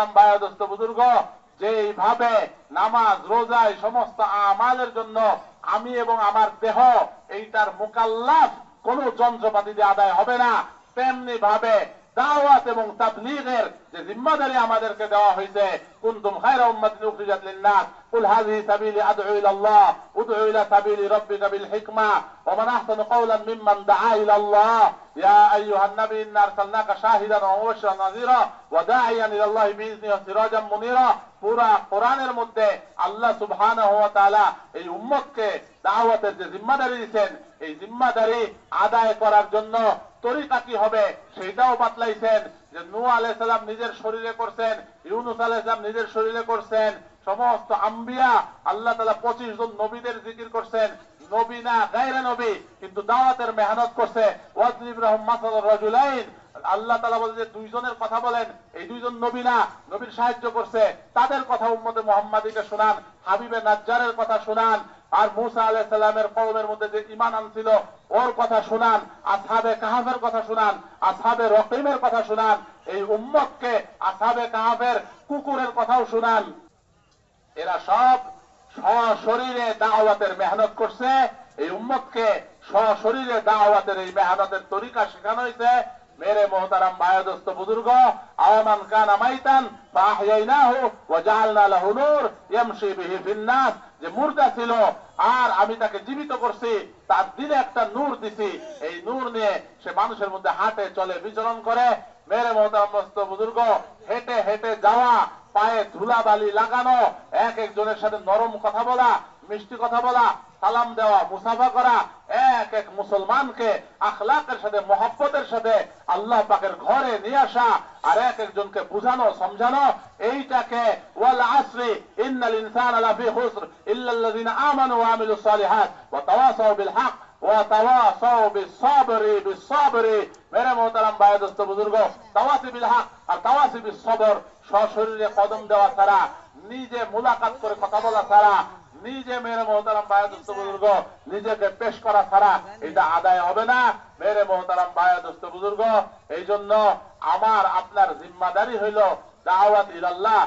মোহতারাম বায়াদস্ত বুজুর্গ, যেইভাবে নামাজ, রোজায় সমস্ত আমালের জন্য আমি এবং আমার দেহ, এইটার মোকাল্লাফ কোন যন্ত্রপাতি দিয়ে আদায় হবে না। তেমনি ভাবে দাওয়াত এবং তাবলীগের যে জিম্মাদারি আমাদেরকে দেওয়া হয়েছে কুনতুম খায়রা উম্মাতিন উখরিজাত লিন-নাস, কুল হাযিহি সাবিলি আদ'ু ইলা আল্লাহ উদ'ু ইলা সাবিলি রাব্বিকা বিল হিকমা, ওয়া মান আহসানু কওলান মিম্মান দাআ ইলা আল্লাহ ইয়া আইয়ুহান নাবী, ইন্না আরসালনাকা শাহিদান ওয়া মুবাশশিরান নাযীরা, ওয়া দাঈয়ান ইলা আল্লাহি বিইذনিহি ওয়া সিরাজাম মুনীরা। পুরা কোরআনের মধ্যে আল্লাহ সুবহানাহু ওয়া তাআলা এই উম্মতকে দাওয়াতের যে জিম্মাদারি দিয়েছেন, এই জিম্মাদারি আদায় করার জন্য তরিকা কি হবে সেটাও বাতলাইছেন যে নূহ আলাইহিস সালাম নিজের শরীরে করছেন, ইউনুস আলাইহিস সালাম নিজের শরীরে করছেন, সমস্ত আম্বিয়া আল্লাহ তাআলা 25 জন নবীদের জিকির করছেন, নবী না গায়রা নবী, কিন্তু দাওয়াতের মেহনত করছে ওয়াজলিব রাহম মাসাদ রাজুলাইন, আল্লাহ তালা বলে যে দুইজনের কথা বলেন, এই দুইজন নবী না, নবীর সাহায্য করছে, তাদের কথা উম্মতে মুহাম্মাদীকে শোনান, হাবিবে নাজ্জারের কথা শোনান আর মুসা আলাইহিস সালামের কওমের মধ্যে যে ঈমান আনছিল, ওর কথা শোনান, আসহাবে কাহাফের কথা শোনান, আসহাবে রকিমের কথা শোনান, এই উম্মতকে আসহাবে কাহাফের কুকুরের কথাও শোনান। এরা সব সশরীরে দাওয়াতের মেহনত করছে, এই উম্মতকে সশরীরে দাওয়াতের এই মেহনতের তরিকা শেখানো হয়েছে মেরে মোহতারাম ভাইদস্ত বুজুর্গ আওয়ামান কানা মাইতান ফাহইয়াইনাহু ওয়া বিহি যে মুর্দা ছিল, আর আমি তাকে জীবিত করছি, তার একটা নূর দিছি। এই নূর নিয়ে সে মানুষের মধ্যে হাঁটে, চলে, বিচরণ করে। মেরে বুজুর্গ, হেঁটে হেঁটে যাওয়া, পায়ে ধুলাবালি লাগানো, এক একজনের সাথে নরম কথা বলা, মিষ্টি কথা বলা, সালাম দেওয়া, মুসাফা করা, এক এক মুসলমানকে, আখলাকের সাথে, মহব্বতের সাথে আল্লাহ পাকের ঘরে নিয়ে আসা আর এক একজনকে বুঝানো, সমঝানো, এইটাকে ওয়াল আসরি, ইন্নাল ইনসানা লাফি খুসর, ইল্লাল্লাযিনা আমানু ওয়া আমিলুস সালিহাত, ওয়া তাওয়াসাউ বিল হক, ওয়া তাওয়াসাউ বিস সাবরি বিস সাবরি। মেরে মোহতারাম ভাইদোস্ত বুজুর্গ, তাওয়াসি বিল হক আর তাওয়াসি বিস সবর, সশরীরে কদম দেওয়া ছাড়া, নিজে মুলাকাত করে কথা বলা ছাড়া নিজে মেরে মোহতারাম বায়াদুস্ত বুজুর্গ নিজেকে পেশ করা ছাড়া এটা আদায় হবে না। মেরে মোহতারাম বায়াদুস্ত বুজুর্গ এই জন্য আমার আপনার জিম্মাদারি হইল দাওয়াত ইলাল্লাহ।